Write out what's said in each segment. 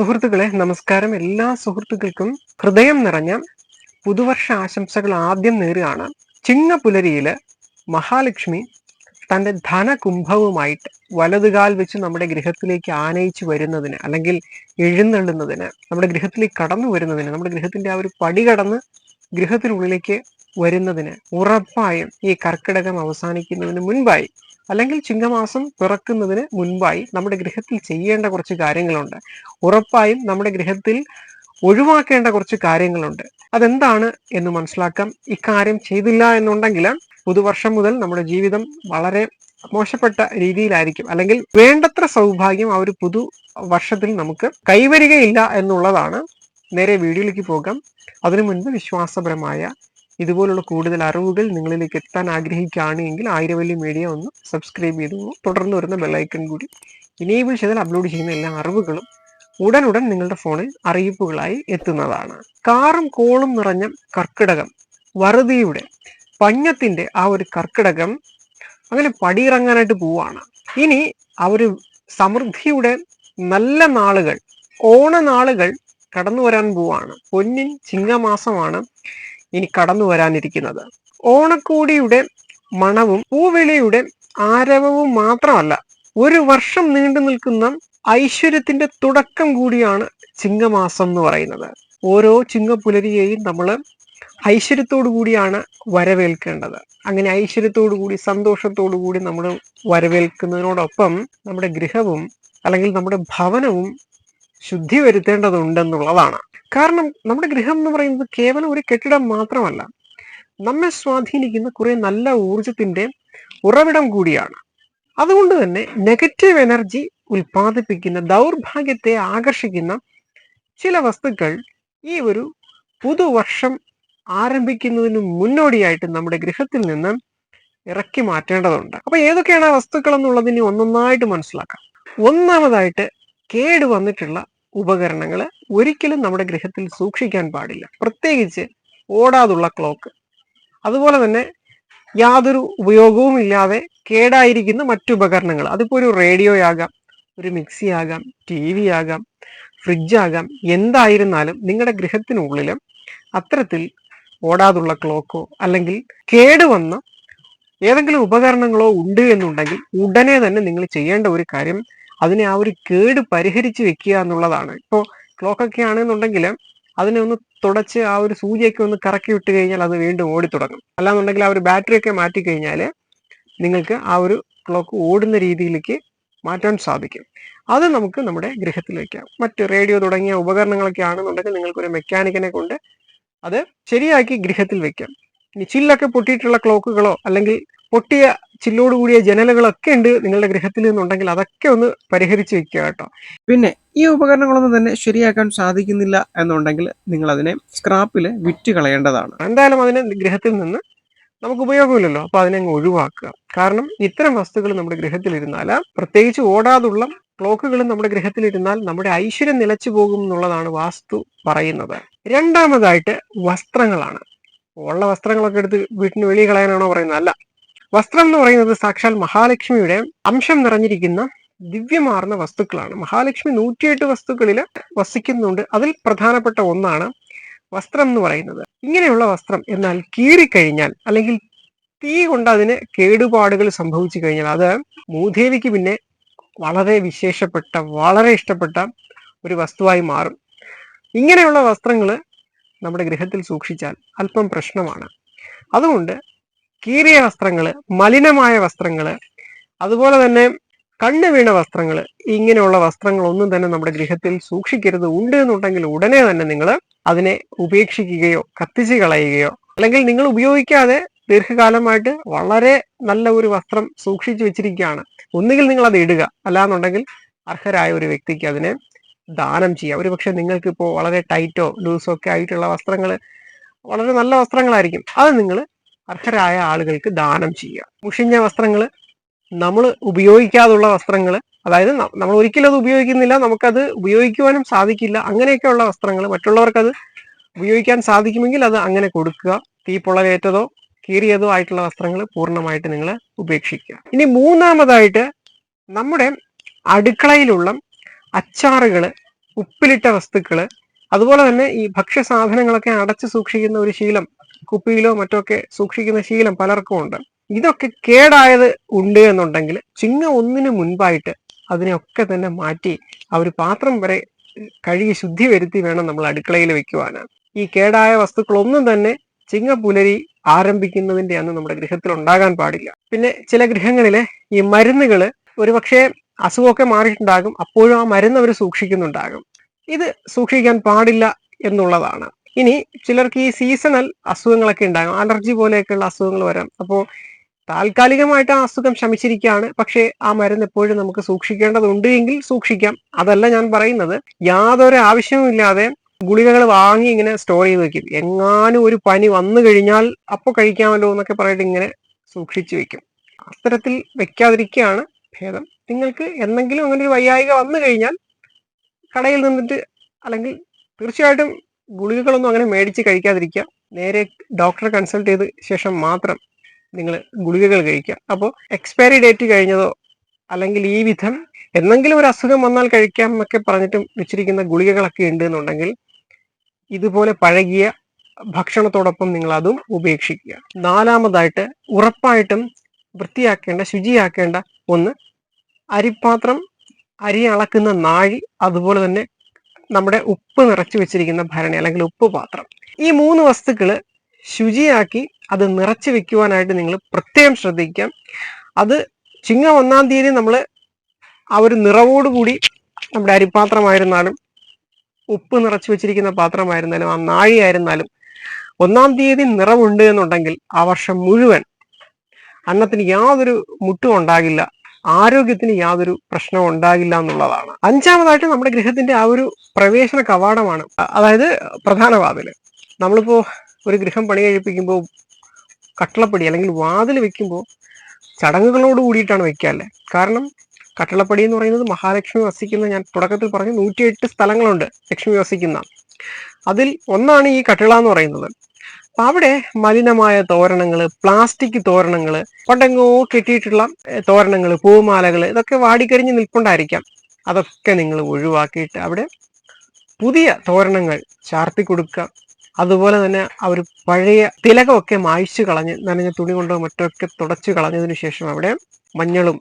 സുഹൃത്തുക്കളെ നമസ്കാരം. എല്ലാ സുഹൃത്തുക്കൾക്കും ഹൃദയം നിറഞ്ഞ പുതുവർഷ ആശംസകൾ ആദ്യം നേരുകയാണ്. ചിങ്ങപുലരിയിൽ മഹാലക്ഷ്മി തന്റെ ധനകുംഭവുമായിട്ട് വലതുകാൽ വെച്ച് നമ്മുടെ ഗൃഹത്തിലേക്ക് ആനയിച്ചു വരുന്നതിന് അല്ലെങ്കിൽ എഴുന്നള്ളുന്നതിന് നമ്മുടെ ഗൃഹത്തിലേക്ക് കടന്നു വരുന്നതിന് നമ്മുടെ ഗൃഹത്തിന്റെ ആ ഒരു പടി കടന്ന് ഗൃഹത്തിനുള്ളിലേക്ക് വരുന്നതിന് ഉറപ്പായും ഈ കർക്കിടകം അവസാനിക്കുന്നതിന് മുൻപായി അല്ലെങ്കിൽ ചിങ്ങമാസം പിറക്കുന്നതിന് മുൻപായി നമ്മുടെ ഗൃഹത്തിൽ ചെയ്യേണ്ട കുറച്ച് കാര്യങ്ങളുണ്ട്. ഉറപ്പായും നമ്മുടെ ഗൃഹത്തിൽ ഒഴിവാക്കേണ്ട കുറച്ച് കാര്യങ്ങളുണ്ട്. അതെന്താണ് എന്ന് മനസ്സിലാക്കാം ഇക്കാര്യം ചെയ്തില്ല എന്നുണ്ടെങ്കിൽ പുതുവർഷം മുതൽ നമ്മുടെ ജീവിതം വളരെ മോശപ്പെട്ട രീതിയിലായിരിക്കും. അല്ലെങ്കിൽ വേണ്ടത്ര സൗഭാഗ്യം ആ ഒരു പുതു വർഷത്തിൽ നമുക്ക് കൈവരികയില്ല എന്നുള്ളതാണ്. നേരെ വീഡിയോയിലേക്ക് പോകാം. അതിനു മുൻപ് വിശ്വാസപരമായ ഇതുപോലുള്ള കൂടുതൽ അറിവുകൾ നിങ്ങളിലേക്ക് എത്താൻ ആഗ്രഹിക്കുകയാണെങ്കിൽ ആയിരവല്ലി മീഡിയ ഒന്ന് സബ്സ്ക്രൈബ് ചെയ്തു തുടർന്ന് വരുന്ന ബെല്ലൈക്കൺ കൂടി ഇനേബിൾ ചെയ്താൽ അപ്ലോഡ് ചെയ്യുന്ന എല്ലാ അറിവുകളും ഉടനുടൻ നിങ്ങളുടെ ഫോണിൽ അറിയിപ്പുകളായി എത്തുന്നതാണ്. കാറും കോളും നിറഞ്ഞ കർക്കിടകം വറുതിയുടെ പഞ്ഞത്തിന്റെ ആ ഒരു കർക്കിടകം അങ്ങനെ പടിയിറങ്ങാനായിട്ട് പോവാണ് ഇനി ആ ഒരു സമൃദ്ധിയുടെ നല്ല നാളുകൾ ഓണനാളുകൾ കടന്നു വരാൻ പോവാണ് പൊന്നിൻ ചിങ്ങമാസമാണ്. ഇനി കടന്നു വരാനിരിക്കുന്നത്. ഓണക്കോടിയുടെ മണവും പൂവിളിയുടെ ആരവവും മാത്രമല്ല ഒരു വർഷം നീണ്ടു നിൽക്കുന്ന ഐശ്വര്യത്തിന്റെ തുടക്കം കൂടിയാണ് ചിങ്ങമാസം എന്ന് പറയുന്നത്. ഓരോ ചിങ്ങപ്പുലരിയെയും നമ്മൾ ഐശ്വര്യത്തോടു കൂടിയാണ് വരവേൽക്കേണ്ടത്. അങ്ങനെ ഐശ്വര്യത്തോടു കൂടി സന്തോഷത്തോടു കൂടി നമ്മൾ വരവേൽക്കുന്നതിനോടൊപ്പം നമ്മുടെ ഗൃഹവും അല്ലെങ്കിൽ നമ്മുടെ ഭവനവും ശുദ്ധി വരുത്തേണ്ടതുണ്ടെന്നുള്ളതാണ്. കാരണം നമ്മുടെ ഗൃഹം എന്ന് പറയുന്നത് കേവലം ഒരു കെട്ടിടം മാത്രമല്ല. നമ്മെ സ്വാധീനിക്കുന്ന കുറെ നല്ല ഊർജത്തിന്റെ ഉറവിടം കൂടിയാണ്. അതുകൊണ്ട് തന്നെ നെഗറ്റീവ് എനർജി ഉൽപ്പാദിപ്പിക്കുന്ന ദൗർഭാഗ്യത്തെ ആകർഷിക്കുന്ന ചില വസ്തുക്കൾ ഈ ഒരു പുതുവർഷം ആരംഭിക്കുന്നതിന് മുന്നോടിയായിട്ട് നമ്മുടെ ഗൃഹത്തിൽ നിന്ന് ഇറക്കി മാറ്റേണ്ടതുണ്ട്. അപ്പൊ ഏതൊക്കെയാണ് ആ വസ്തുക്കൾ എന്നുള്ളതിന് ഒന്നൊന്നായിട്ട് മനസ്സിലാക്കാം. ഒന്നാമതായിട്ട് കേട് വന്നിട്ടുള്ള ഉപകരണങ്ങൾ ഒരിക്കലും നമ്മുടെ ഗൃഹത്തിൽ സൂക്ഷിക്കാൻ പാടില്ല. പ്രത്യേകിച്ച് ഓടാതുള്ള ക്ലോക്ക്. അതുപോലെ തന്നെ യാതൊരു ഉപയോഗവും ഇല്ലാതെ കേടായിരിക്കുന്ന മറ്റു ഉപകരണങ്ങൾ. അതിപ്പോ ഒരു റേഡിയോ ആകാം ഒരു മിക്സി ആകാം ടി വി ആകാം ഫ്രിഡ്ജ് ആകാം എന്തായിരുന്നാലും നിങ്ങളുടെ ഗൃഹത്തിനുള്ളിലും അത്തരത്തിൽ ഓടാതുള്ള ക്ലോക്കോ അല്ലെങ്കിൽ കേടുവന്ന ഏതെങ്കിലും ഉപകരണങ്ങളോ ഉണ്ട് എന്നുണ്ടെങ്കിൽ ഉടനെ തന്നെ നിങ്ങൾ ചെയ്യേണ്ട ഒരു കാര്യം അതിനെ ആ ഒരു കേട് പരിഹരിച്ച് വെക്കുക എന്നുള്ളതാണ്. ഇപ്പോൾ ക്ലോക്കൊക്കെ ആണെന്നുണ്ടെങ്കിൽ അതിനെ ഒന്ന് തുടച്ച് ആ ഒരു സൂചിയൊക്കെ ഒന്ന് കറക്കി വിട്ട് കഴിഞ്ഞാൽ അത് വീണ്ടും ഓടി തുടങ്ങും അല്ലാന്നുണ്ടെങ്കിൽ ആ ഒരു ബാറ്ററിയൊക്കെ മാറ്റി കഴിഞ്ഞാൽ നിങ്ങൾക്ക് ആ ഒരു ക്ലോക്ക് ഓടുന്ന രീതിയിലേക്ക് മാറ്റാൻ സാധിക്കും. അത് നമുക്ക് നമ്മുടെ ഗൃഹത്തിൽ വയ്ക്കാം മറ്റ് റേഡിയോ തുടങ്ങിയ ഉപകരണങ്ങളൊക്കെ ആണെന്നുണ്ടെങ്കിൽ നിങ്ങൾക്കൊരു മെക്കാനിക്കിനെ കൊണ്ട് അത് ശരിയാക്കി ഗൃഹത്തിൽ വെക്കാം. ഇനി ചില്ലൊക്കെ പൊട്ടിയിട്ടുള്ള ക്ലോക്കുകളോ അല്ലെങ്കിൽ പൊട്ടിയ ചില്ലോട് കൂടിയ ജനലുകളൊക്കെ ഉണ്ട് നിങ്ങളുടെ ഗൃഹത്തിൽ നിന്നുണ്ടെങ്കിൽ അതൊക്കെ ഒന്ന് പരിഹരിച്ചു വെക്കുക കേട്ടോ. പിന്നെ ഈ ഉപകരണങ്ങളൊന്നും തന്നെ ശരിയാക്കാൻ സാധിക്കുന്നില്ല എന്നുണ്ടെങ്കിൽ നിങ്ങൾ അതിനെ സ്ക്രാപ്പിൽ വിറ്റ് കളയേണ്ടതാണ്. എന്തായാലും അതിനെ ഗൃഹത്തിൽ നിന്ന് നമുക്ക് ഉപയോഗമില്ലല്ലോ. അപ്പൊ അതിനെ അങ്ങ് ഒഴിവാക്കുക. കാരണം ഇത്തരം വസ്തുക്കൾ നമ്മുടെ ഗൃഹത്തിലിരുന്നാൽ പ്രത്യേകിച്ച് ഓടാതുള്ള ക്ലോക്കുകളും നമ്മുടെ ഗൃഹത്തിലിരുന്നാൽ നമ്മുടെ ഐശ്വര്യം നിലച്ചു പോകും എന്നുള്ളതാണ് വാസ്തു പറയുന്നത്. രണ്ടാമതായിട്ട് വസ്ത്രങ്ങളാണ്. ഉള്ള വസ്ത്രങ്ങളൊക്കെ എടുത്ത് വീട്ടിന് വെളിയിൽ കളയാനാണോ പറയുന്നത്? അല്ല. വസ്ത്രം എന്ന് പറയുന്നത് സാക്ഷാൽ മഹാലക്ഷ്മിയുടെ അംശം നിറഞ്ഞിരിക്കുന്ന ദിവ്യമാർന്ന വസ്തുക്കളാണ്. മഹാലക്ഷ്മി നൂറ്റിയെട്ട് വസ്തുക്കളിൽ വസിക്കുന്നുണ്ട്. അതിൽ പ്രധാനപ്പെട്ട ഒന്നാണ് വസ്ത്രം എന്ന് പറയുന്നത്. ഇങ്ങനെയുള്ള വസ്ത്രം എന്നാൽ കീറിക്കഴിഞ്ഞാൽ അല്ലെങ്കിൽ തീ കൊണ്ട് അതിന് കേടുപാടുകൾ സംഭവിച്ചു കഴിഞ്ഞാൽ അത് മൂദേവിക്ക് പിന്നെ വളരെ വിശേഷപ്പെട്ട വളരെ ഇഷ്ടപ്പെട്ട ഒരു വസ്തുവായി മാറും. ഇങ്ങനെയുള്ള വസ്ത്രങ്ങൾ നമ്മുടെ ഗൃഹത്തിൽ സൂക്ഷിച്ചാൽ അല്പം പ്രശ്നമാണ്. അതുകൊണ്ട് കീറിയ വസ്ത്രങ്ങൾ മലിനമായ വസ്ത്രങ്ങൾ അതുപോലെ തന്നെ കണ്ണു വീണ വസ്ത്രങ്ങൾ ഇങ്ങനെയുള്ള വസ്ത്രങ്ങളൊന്നും തന്നെ നമ്മുടെ ഗൃഹത്തിൽ സൂക്ഷിക്കരുത്. ഉണ്ട് എന്നുണ്ടെങ്കിൽ ഉടനെ തന്നെ നിങ്ങൾ അതിനെ ഉപേക്ഷിക്കുകയോ കത്തിച്ച് കളയുകയോ അല്ലെങ്കിൽ നിങ്ങൾ ഉപയോഗിക്കാതെ ദീർഘകാലമായിട്ട് വളരെ നല്ല ഒരു വസ്ത്രം സൂക്ഷിച്ചു വെച്ചിരിക്കുകയാണ്. ഒന്നുകിൽ നിങ്ങൾ അത് ഇടുക. അല്ലാന്നുണ്ടെങ്കിൽ അർഹരായ ഒരു വ്യക്തിക്ക് അതിനെ ദാനം ചെയ്യാം. ഒരുപക്ഷെ നിങ്ങൾക്ക് ഇപ്പോൾ വളരെ ടൈറ്റോ ലൂസോ ഒക്കെ ആയിട്ടുള്ള വസ്ത്രങ്ങൾ വളരെ നല്ല വസ്ത്രങ്ങളായിരിക്കും. അത് നിങ്ങൾ അർഹരായ ആളുകൾക്ക് ദാനം ചെയ്യുക മുഷിഞ്ഞ വസ്ത്രങ്ങൾ നമ്മൾ ഉപയോഗിക്കാതുള്ള വസ്ത്രങ്ങൾ അതായത് നമ്മൾ ഒരിക്കലും അത് ഉപയോഗിക്കുന്നില്ല നമുക്കത് ഉപയോഗിക്കുവാനും സാധിക്കില്ല അങ്ങനെയൊക്കെയുള്ള വസ്ത്രങ്ങൾ മറ്റുള്ളവർക്കത് ഉപയോഗിക്കാൻ സാധിക്കുമെങ്കിൽ അത് അങ്ങനെ കൊടുക്കുക. തീ പൊള്ളലേറ്റതോ കീറിയതോ ആയിട്ടുള്ള വസ്ത്രങ്ങൾ പൂർണമായിട്ട് നിങ്ങൾ ഉപേക്ഷിക്കുക. ഇനി മൂന്നാമതായിട്ട് നമ്മുടെ അടുക്കളയിലുള്ള അച്ചാറുകൾ ഉപ്പിലിട്ട വസ്തുക്കൾ അതുപോലെ തന്നെ ഈ ഭക്ഷ്യ സാധനങ്ങളൊക്കെ അടച്ചു സൂക്ഷിക്കുന്ന ഒരു ശീലം കുപ്പിയിലോ മറ്റോ ഒക്കെ സൂക്ഷിക്കുന്ന ശീലം പലർക്കും ഉണ്ട് ഇതൊക്കെ കേടായത് ഉണ്ട് എന്നുണ്ടെങ്കിൽ ചിങ്ങ ഒന്നിന് മുൻപായിട്ട് അതിനെയൊക്കെ തന്നെ മാറ്റി ആ ഒരു പാത്രം വരെ കഴുകി ശുദ്ധി വരുത്തി വേണം നമ്മൾ അടുക്കളയിൽ വെക്കുവാനാണ് ഈ കേടായ വസ്തുക്കളൊന്നും തന്നെ ചിങ്ങ പുലരി ആരംഭിക്കുന്നതിന്റെ അന്ന് നമ്മുടെ ഗൃഹത്തിൽ ഉണ്ടാകാൻ പാടില്ല. പിന്നെ ചില ഗൃഹങ്ങളിലെ ഈ മരുന്നുകൾ ഒരുപക്ഷെ അസുഖമൊക്കെ മാറിയിട്ടുണ്ടാകും അപ്പോഴും ആ മരുന്ന് അവർ സൂക്ഷിക്കുന്നുണ്ടാകും. ഇത് സൂക്ഷിക്കാൻ പാടില്ല എന്നുള്ളതാണ്. ഇനി ചിലർക്ക് ഈ സീസണൽ അസുഖങ്ങളൊക്കെ ഉണ്ടാകും. അലർജി പോലെയൊക്കെയുള്ള അസുഖങ്ങൾ വരാം. അപ്പോൾ താൽക്കാലികമായിട്ട് ആ അസുഖം ശമിച്ചിരിക്കുകയാണ്. പക്ഷേ ആ മരുന്ന് എപ്പോഴും നമുക്ക് സൂക്ഷിക്കേണ്ടതുണ്ട് എങ്കിൽ സൂക്ഷിക്കാം. അതല്ല ഞാൻ പറയുന്നത്. യാതൊരു ആവശ്യവുമില്ലാതെ ഗുളികകൾ വാങ്ങി ഇങ്ങനെ സ്റ്റോർ ചെയ്ത് വെക്കും. എങ്ങാനും ഒരു പനി വന്നു കഴിഞ്ഞാൽ അപ്പോൾ കഴിക്കാമല്ലോ എന്നൊക്കെ പറഞ്ഞിട്ട് ഇങ്ങനെ സൂക്ഷിച്ചു വെക്കും. അത്തരത്തിൽ വെക്കാതിരിക്കുകയാണ് ഭേദം. നിങ്ങൾക്ക് എന്തെങ്കിലും അങ്ങനെ ഒരു വയ്യായിക വന്നു കഴിഞ്ഞാൽ കടയിൽ നിന്നിട്ട് അല്ലെങ്കിൽ തീർച്ചയായിട്ടും ഗുളികകളൊന്നും അങ്ങനെ മേടിച്ച് കഴിക്കാതിരിക്കുക. നേരെ ഡോക്ടറെ കൺസൾട്ട് ചെയ്ത ശേഷം മാത്രം നിങ്ങൾ ഗുളികകൾ കഴിക്കുക. അപ്പോൾ എക്സ്പയറി ഡേറ്റ് കഴിഞ്ഞതോ അല്ലെങ്കിൽ ഈ വിധം എന്തെങ്കിലും ഒരു അസുഖം വന്നാൽ കഴിക്കാം എന്നൊക്കെ പറഞ്ഞിട്ടും വെച്ചിരിക്കുന്ന ഗുളികകളൊക്കെ ഉണ്ട് എന്നുണ്ടെങ്കിൽ ഇതുപോലെ പഴകിയ ഭക്ഷണത്തോടൊപ്പം നിങ്ങൾ അതും ഉപേക്ഷിക്കുക. നാലാമതായിട്ട് ഉറപ്പായിട്ടും വൃത്തിയാക്കേണ്ട ശുചിയാക്കേണ്ട ഒന്ന് അരിപ്പാത്രം അരി അളക്കുന്ന നാഴി അതുപോലെ തന്നെ നമ്മുടെ ഉപ്പ് നിറച്ചു വെച്ചിരിക്കുന്ന ഭരണി അല്ലെങ്കിൽ ഉപ്പ് പാത്രം. ഈ മൂന്ന് വസ്തുക്കൾ ശുചിയാക്കി അത് നിറച്ചു വെക്കുവാനായിട്ട് നിങ്ങൾ പ്രത്യേകം ശ്രദ്ധിക്കാം അത് ചിങ്ങ ഒന്നാം തീയതി നമ്മൾ ആ ഒരു നിറവോടുകൂടി നമ്മുടെ അരിപ്പാത്രമായിരുന്നാലും ഉപ്പ് നിറച്ചു വെച്ചിരിക്കുന്ന പാത്രമായിരുന്നാലും ആ നാഴിയായിരുന്നാലും ഒന്നാം തീയതി നിറവുണ്ട് എന്നുണ്ടെങ്കിൽ ആ വർഷം മുഴുവൻ അന്നത്തിന് യാതൊരു മുട്ടും ഉണ്ടാകില്ല. ആരോഗ്യത്തിന് യാതൊരു പ്രശ്നവും ഉണ്ടാകില്ല എന്നുള്ളതാണ്. അഞ്ചാമതായിട്ട് നമ്മുടെ ഗൃഹത്തിന്റെ ആ ഒരു പ്രവേശന കവാടമാണ്. അതായത് പ്രധാന വാതിൽ നമ്മളിപ്പോ ഒരു ഗൃഹം പണി കഴിപ്പിക്കുമ്പോൾ കട്ടളപ്പടി അല്ലെങ്കിൽ വാതിൽ വെക്കുമ്പോൾ ചടങ്ങുകളോട് കൂടിയിട്ടാണ് വെക്കാല്ലേ കാരണം കട്ടളപ്പടി എന്ന് പറയുന്നത് മഹാലക്ഷ്മി വസിക്കുന്ന ഞാൻ തുടക്കത്തിൽ പറഞ്ഞു നൂറ്റിയെട്ട് സ്ഥലങ്ങളുണ്ട് ലക്ഷ്മി വസിക്കുന്ന. അതിൽ ഒന്നാണ് ഈ കട്ടിള എന്ന് പറയുന്നത്. അപ്പൊ അവിടെ മലിനമായ തോരണങ്ങൾ പ്ലാസ്റ്റിക് തോരണങ്ങൾ പണ്ടെങ്ങോ കെട്ടിയിട്ടുള്ള തോരണങ്ങൾ പൂമാലകൾ ഇതൊക്കെ വാടിക്കരിഞ്ഞ് നിൽപ്പുണ്ടായിരിക്കാം. അതൊക്കെ നിങ്ങൾ ഒഴിവാക്കിയിട്ട് അവിടെ പുതിയ തോരണങ്ങൾ ചാർത്തി കൊടുക്കുക. അതുപോലെ തന്നെ അവർ പഴയ തിലകമൊക്കെ മായ്ച്ചു കളഞ്ഞ് നനഞ്ഞ തുണി കൊണ്ടോ മറ്റൊക്കെ തുടച്ചു കളഞ്ഞതിന് ശേഷം അവിടെ മഞ്ഞളും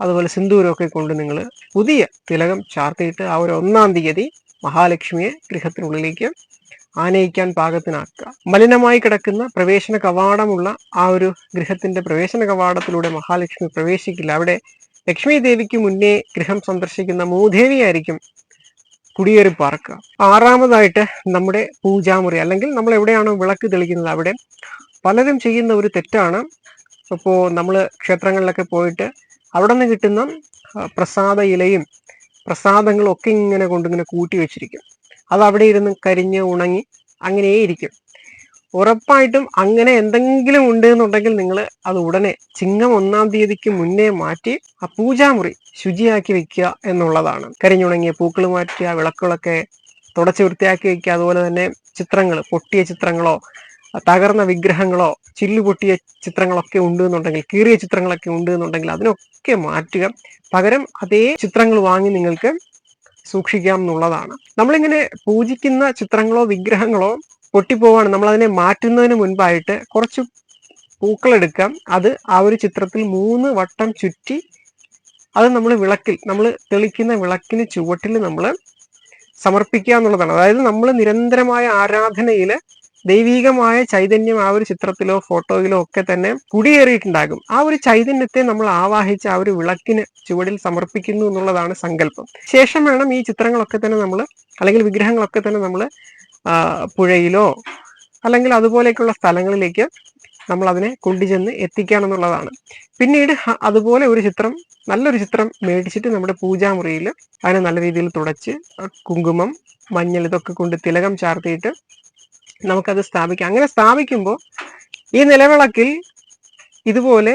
അതുപോലെ സിന്ദൂരമൊക്കെ കൊണ്ട് നിങ്ങൾ പുതിയ തിലകം ചാർത്തിയിട്ട് ആ ഒരു ഒന്നാം തീയതി മഹാലക്ഷ്മിയെ ഗൃഹത്തിനുള്ളിലേക്ക് ആനയിക്കാൻ പാകത്തിനാക്കുക. മലിനമായി കിടക്കുന്ന പ്രവേശന കവാടമുള്ള ആ ഒരു ഗൃഹത്തിന്റെ പ്രവേശന കവാടത്തിലൂടെ മഹാലക്ഷ്മി പ്രവേശിക്കില്ല. അവിടെ ലക്ഷ്മി ദേവിക്ക് മുന്നേ ഗൃഹം സന്ദർശിക്കുന്ന മൂദേവിയായിരിക്കും കുടിയേറി പാർക്കുക. ആറാമതായിട്ട് നമ്മുടെ പൂജാമുറി അല്ലെങ്കിൽ നമ്മൾ എവിടെയാണോ വിളക്ക് തെളിക്കുന്നത് അവിടെ പലരും ചെയ്യുന്ന ഒരു തെറ്റാണ്. ഇപ്പോൾ നമ്മൾ ക്ഷേത്രങ്ങളിലൊക്കെ പോയിട്ട് അവിടെ നിന്ന് കിട്ടുന്ന പ്രസാദ ഇലയും പ്രസാദങ്ങളും ഒക്കെ ഇങ്ങനെ കൊണ്ടിങ്ങനെ കൂട്ടി വെച്ചിരിക്കും. അത് അവിടെ ഇരുന്ന് കരിഞ്ഞ് ഉണങ്ങി അങ്ങനെയേ ഇരിക്കും ഉറപ്പായിട്ടും അങ്ങനെ എന്തെങ്കിലും ഉണ്ട് എന്നുണ്ടെങ്കിൽ നിങ്ങൾ അത് ഉടനെ ചിങ്ങം ഒന്നാം തീയതിക്ക് മുന്നേ മാറ്റി ആ പൂജാമുറി ശുചിയാക്കി വെക്കുക എന്നുള്ളതാണ്. കരിഞ്ഞുണങ്ങിയ പൂക്കൾ മാറ്റുക വിളക്കുകളൊക്കെ തുടച്ച് വൃത്തിയാക്കി വെക്കുക. അതുപോലെ തന്നെ ചിത്രങ്ങൾ പൊട്ടിയ ചിത്രങ്ങളോ തകർന്ന വിഗ്രഹങ്ങളോ ചില്ലു പൊട്ടിയ ചിത്രങ്ങളൊക്കെ ഉണ്ട് എന്നുണ്ടെങ്കിൽ കീറിയ ചിത്രങ്ങളൊക്കെ ഉണ്ട് എന്നുണ്ടെങ്കിൽ അതിനൊക്കെ മാറ്റുക. പകരം അതേ ചിത്രങ്ങൾ വാങ്ങി നിങ്ങൾക്ക് സൂക്ഷിക്കാം എന്നുള്ളതാണ്. നമ്മളിങ്ങനെ പൂജിക്കുന്ന ചിത്രങ്ങളോ വിഗ്രഹങ്ങളോ പൊട്ടിപ്പോവാണ്. നമ്മൾ അതിനെ മാറ്റുന്നതിന് മുൻപായിട്ട് കുറച്ച് പൂക്കളെടുക്കാം. അത് ആ ഒരു ചിത്രത്തിൽ മൂന്ന് വട്ടം ചുറ്റി അത് നമ്മൾ വിളക്കിൽ നമ്മൾ തെളിക്കുന്ന വിളക്കിന് ചുവട്ടിൽ നമ്മൾ സമർപ്പിക്കുക എന്നുള്ളതാണ്. അതായത് നമ്മൾ നിരന്തരമായ ആരാധനയിൽ ദൈവീകമായ ചൈതന്യം ആ ഒരു ചിത്രത്തിലോ ഫോട്ടോയിലോ ഒക്കെ തന്നെ കുടിയേറിയിട്ടുണ്ടാകും ആ ഒരു ചൈതന്യത്തെ നമ്മൾ ആവാഹിച്ച് ആ ഒരു വിളക്കിന് ചുവടിൽ സമർപ്പിക്കുന്നു എന്നുള്ളതാണ് സങ്കല്പം ശേഷം വേണം ഈ ചിത്രങ്ങളൊക്കെ തന്നെ നമ്മൾ അല്ലെങ്കിൽ വിഗ്രഹങ്ങളൊക്കെ തന്നെ നമ്മൾ പുഴയിലോ അല്ലെങ്കിൽ അതുപോലെയൊക്കെയുള്ള സ്ഥലങ്ങളിലേക്ക് നമ്മൾ അതിനെ കൊണ്ടുചെന്ന് എന്നുള്ളതാണ്. പിന്നീട് അതുപോലെ ഒരു ചിത്രം നല്ലൊരു ചിത്രം മേടിച്ചിട്ട് നമ്മുടെ പൂജാമുറിയിൽ അതിനെ നല്ല രീതിയിൽ തുടച്ച് കുങ്കുമം മഞ്ഞൾ ഇതൊക്കെ കൊണ്ട് തിലകം ചാർത്തിയിട്ട് നമുക്കത് സ്ഥാപിക്കാം. അങ്ങനെ സ്ഥാപിക്കുമ്പോൾ ഈ നിലവിളക്കിൽ ഇതുപോലെ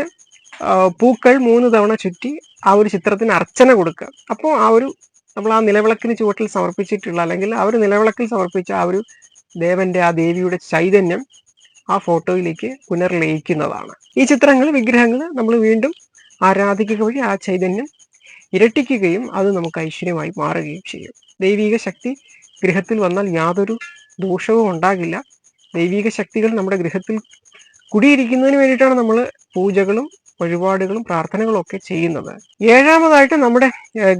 പൂക്കൾ മൂന്ന് തവണ ചുറ്റി ആ ഒരു ചിത്രത്തിന് അർച്ചന കൊടുക്കുക. അപ്പോൾ ആ ഒരു നമ്മൾ ആ നിലവിളക്കിന് ചുവട്ടിൽ സമർപ്പിച്ചിട്ടുള്ള അല്ലെങ്കിൽ ആ ഒരു നിലവിളക്കിൽ സമർപ്പിച്ച ആ ഒരു ദേവന്റെ ആ ദേവിയുടെ ചൈതന്യം ആ ഫോട്ടോയിലേക്ക് പുനർലയിക്കുന്നതാണ്. ഈ ചിത്രങ്ങൾ വിഗ്രഹങ്ങൾ നമ്മൾ വീണ്ടും ആരാധിക്കുക വഴി ആ ചൈതന്യം ഇരട്ടിക്കുകയും അത് നമുക്ക് ഐശ്വര്യമായി മാറുകയും ചെയ്യും. ദൈവിക ശക്തി ഗൃഹത്തിൽ വന്നാൽ യാതൊരു ദോഷവും ഉണ്ടാകില്ല. ദൈവിക ശക്തികൾ നമ്മുടെ ഗൃഹത്തിൽ കുടിയിരിക്കുന്നതിന് വേണ്ടിയിട്ടാണ് നമ്മൾ പൂജകളും വഴിപാടുകളും പ്രാർത്ഥനകളും ഒക്കെ ചെയ്യുന്നത്. ഏഴാമതായിട്ട് നമ്മുടെ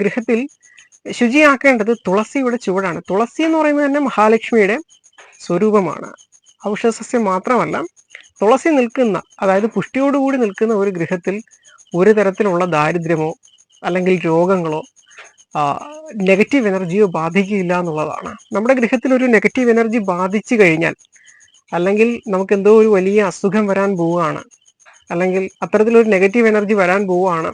ഗൃഹത്തിൽ ശുചിയാക്കേണ്ടത് തുളസിയുടെ ചുവടാണ്. തുളസി എന്ന് പറയുന്നത് തന്നെ മഹാലക്ഷ്മിയുടെ സ്വരൂപമാണ്. ഔഷധസസ്യം മാത്രമല്ല തുളസി നിൽക്കുന്ന അതായത് പുഷ്ടിയോടുകൂടി നിൽക്കുന്ന ഒരു ഗൃഹത്തിൽ ഒരു തരത്തിലുള്ള ദാരിദ്ര്യമോ അല്ലെങ്കിൽ രോഗങ്ങളോ നെഗറ്റീവ് എനർജിയോ ബാധിക്കില്ല എന്നുള്ളതാണ്. നമ്മുടെ ഗൃഹത്തിൽ ഒരു നെഗറ്റീവ് എനർജി ബാധിച്ചു കഴിഞ്ഞാൽ അല്ലെങ്കിൽ നമുക്ക് എന്തോ ഒരു വലിയ അസുഖം വരാൻ പോവുകയാണ് അല്ലെങ്കിൽ അത്തരത്തിലൊരു നെഗറ്റീവ് എനർജി വരാൻ പോവുകയാണ്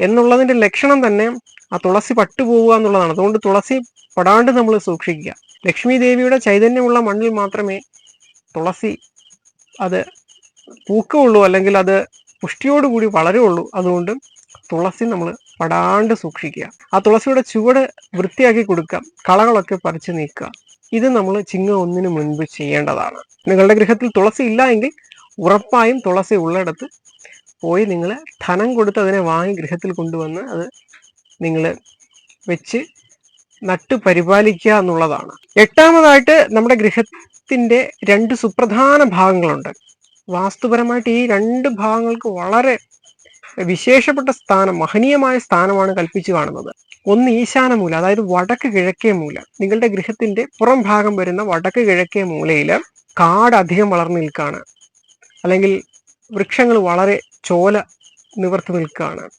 എന്നുള്ളതിന്റെ ലക്ഷണം തന്നെ ആ തുളസി പട്ടുപോവുക എന്നുള്ളതാണ്. അതുകൊണ്ട് തുളസി പടാണ്ട് നമ്മൾ സൂക്ഷിക്കുക. ലക്ഷ്മി ദേവിയുടെ ചൈതന്യമുള്ള മണ്ണിൽ മാത്രമേ തുളസി അത് പൂക്കമുള്ളൂ അല്ലെങ്കിൽ അത് പുഷ്ടിയോടുകൂടി വളരുള്ളൂ. അതുകൊണ്ട് തുളസി നമ്മൾ പടാണ്ട് സൂക്ഷിക്കുക. ആ തുളസിയുടെ ചുവട് വൃത്തിയാക്കി കൊടുക്കുക. കളകളൊക്കെ പറിച്ചു നീക്കുക. ഇത് നമ്മൾ ചിങ്ങ ഒന്നിന് മുൻപ് ചെയ്യേണ്ടതാണ്. നിങ്ങളുടെ ഗൃഹത്തിൽ തുളസി ഇല്ല എങ്കിൽ ഉറപ്പായും തുളസി ഉള്ളിടത്ത് പോയി നിങ്ങൾ ധനം കൊടുത്ത് അതിനെ വാങ്ങി ഗൃഹത്തിൽ കൊണ്ടുവന്ന് അത് നിങ്ങൾ വെച്ച് നട്ടു പരിപാലിക്കുക എന്നുള്ളതാണ്. എട്ടാമതായിട്ട് നമ്മുടെ ഗൃഹത്തിന്റെ രണ്ട് സുപ്രധാന ഭാഗങ്ങളുണ്ട്. വാസ്തുപരമായിട്ട് ഈ രണ്ട് ഭാഗങ്ങൾക്ക് വളരെ വിശേഷപ്പെട്ട സ്ഥാനം മഹനീയമായ സ്ഥാനമാണ് കൽപ്പിച്ചു കാണുന്നത്. ഒന്ന് ഈശാന മൂല അതായത് വടക്ക് കിഴക്കേ മൂല. നിങ്ങളുടെ ഗൃഹത്തിന്റെ പുറം ഭാഗം വരുന്ന വടക്ക് കിഴക്കേ മൂലയിൽ കാട് അധികം വളർന്നു നിൽക്കുകയാണ് അല്ലെങ്കിൽ വൃക്ഷങ്ങൾ വളരെ ചോല നിവർത്തി നിൽക്കുകയാണ്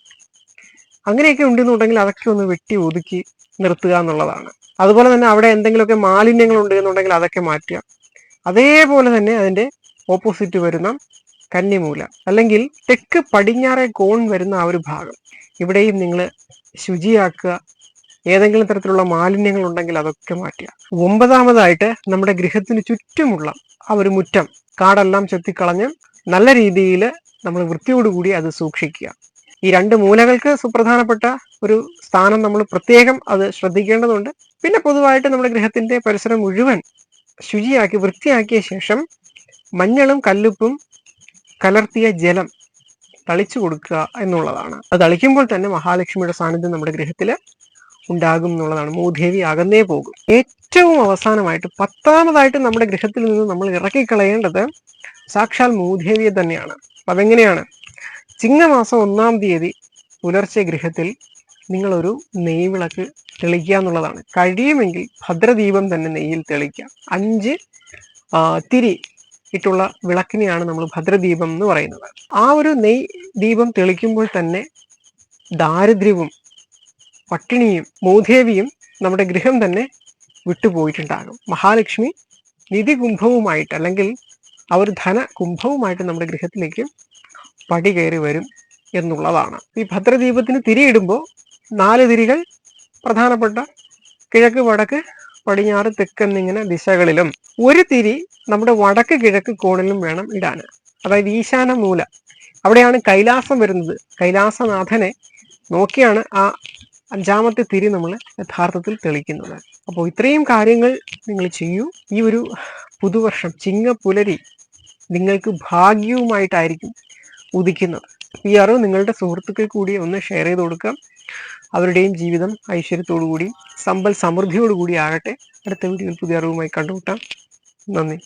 അങ്ങനെയൊക്കെ ഉണ്ടെന്നുണ്ടെങ്കിൽ അതൊക്കെ ഒന്ന് വെട്ടി ഒതുക്കി നിർത്തുക എന്നുള്ളതാണ്. അതുപോലെ തന്നെ അവിടെ എന്തെങ്കിലുമൊക്കെ മാലിന്യങ്ങൾ ഉണ്ട് എന്നുണ്ടെങ്കിൽ അതൊക്കെ മാറ്റുക. അതേപോലെ തന്നെ അതിന്റെ ഓപ്പോസിറ്റ് വരുന്ന കന്നിമൂല. അല്ലെങ്കിൽ തെക്ക് പടിഞ്ഞാറേ കോൺ വരുന്ന ആ ഒരു ഭാഗം. ഇവിടെയും നിങ്ങൾ ശുചിയാക്കുക. ഏതെങ്കിലും തരത്തിലുള്ള മാലിന്യങ്ങൾ ഉണ്ടെങ്കിൽ അതൊക്കെ മാറ്റുക. ഒമ്പതാമതായിട്ട് നമ്മുടെ ഗൃഹത്തിന് ചുറ്റുമുള്ള ആ ഒരു മുറ്റം കാടെല്ലാം ചെത്തിക്കളഞ്ഞ് നല്ല രീതിയിൽ നമ്മൾ വൃത്തിയോടുകൂടി അത് സൂക്ഷിക്കുക. ഈ രണ്ട് മൂലകൾക്ക് സുപ്രധാനപ്പെട്ട ഒരു സ്ഥാനം നമ്മൾ പ്രത്യേകം അത് ശ്രദ്ധിക്കേണ്ടതുണ്ട്. പിന്നെ പൊതുവായിട്ട് നമ്മുടെ ഗൃഹത്തിന്റെ പരിസരം മുഴുവൻ ശുചിയാക്കി വൃത്തിയാക്കിയ ശേഷം മഞ്ഞളും കല്ലുപ്പും കലർത്തിയ ജലം തളിച്ചു കൊടുക്കുക എന്നുള്ളതാണ്. അത് തളിക്കുമ്പോൾ തന്നെ മഹാലക്ഷ്മിയുടെ സാന്നിധ്യം നമ്മുടെ ഗൃഹത്തിൽ ഉണ്ടാകും എന്നുള്ളതാണ്. മൂദേവി അകന്നേ പോകും. ഏറ്റവും അവസാനമായിട്ട് പത്താമതായിട്ട് നമ്മുടെ ഗൃഹത്തിൽ നിന്ന് നമ്മൾ ഇറക്കിക്കളയേണ്ടത് സാക്ഷാൽ മൂദേവിയെ തന്നെയാണ്. അതെങ്ങനെയാണ്? ചിങ്ങമാസം ഒന്നാം തീയതി പുലർച്ചെ ഗൃഹത്തിൽ നിങ്ങളൊരു നെയ്വിളക്ക് തെളിക്കുക എന്നുള്ളതാണ്. കഴിയുമെങ്കിൽ ഭദ്രദീപം തന്നെ നെയ്യിൽ തെളിക്കുക. അഞ്ച് തിരി ഇട്ടുള്ള വിളക്കിനെയാണ് നമ്മൾ ഭദ്രദീപം എന്ന് പറയുന്നത്. ആ ഒരു നെയ് ദീപം തെളിക്കുമ്പോൾ തന്നെ ദാരിദ്ര്യവും പട്ടിണിയും മൂധേവിയും നമ്മുടെ ഗൃഹം തന്നെ വിട്ടുപോയിട്ടുണ്ടാകും. മഹാലക്ഷ്മി നിധി കുംഭവുമായിട്ട് അല്ലെങ്കിൽ ആ ഒരു ധന കുംഭവുമായിട്ട് നമ്മുടെ ഗൃഹത്തിലേക്ക് പടി കയറി വരും എന്നുള്ളതാണ്. ഈ ഭദ്രദീപത്തിന് തിരിയിടുമ്പോൾ നാല് തിരികൾ പ്രധാനപ്പെട്ട കിഴക്ക് വടക്ക് പടിഞ്ഞാറ് തെക്ക് എന്നിങ്ങനെ ദിശകളിലും ഒരു തിരി നമ്മുടെ വടക്ക് കിഴക്ക് കോണിലും വേണം ഇടാൻ. അതായത് ഈശാന മൂല അവിടെയാണ് കൈലാസം വരുന്നത്. കൈലാസനാഥനെ നോക്കിയാണ് ആ അഞ്ചാമത്തെ തിരി നമ്മൾ യഥാർത്ഥത്തിൽ തെളിക്കുന്നത്. അപ്പോൾ ഇത്രയും കാര്യങ്ങൾ നിങ്ങൾ ചെയ്യൂ. ഈ ഒരു പുതുവർഷം ചിങ്ങപ്പുലരി നിങ്ങൾക്ക് ഭാഗ്യവുമായിട്ടായിരിക്കും ഉദിക്കുന്നത്. ഈ അറിവ് നിങ്ങളുടെ സുഹൃത്തുക്കൾ കൂടി ഒന്ന് ഷെയർ ചെയ്ത് കൊടുക്കാം. അവരുടെയും ജീവിതം ഐശ്വര്യത്തോടുകൂടി സമ്പൽ സമൃദ്ധിയോടുകൂടി ആകട്ടെ. അടുത്ത വീഡിയോയിൽ പുതിയ അറിവുമായി കണ്ടുമുട്ടാം. നന്ദി.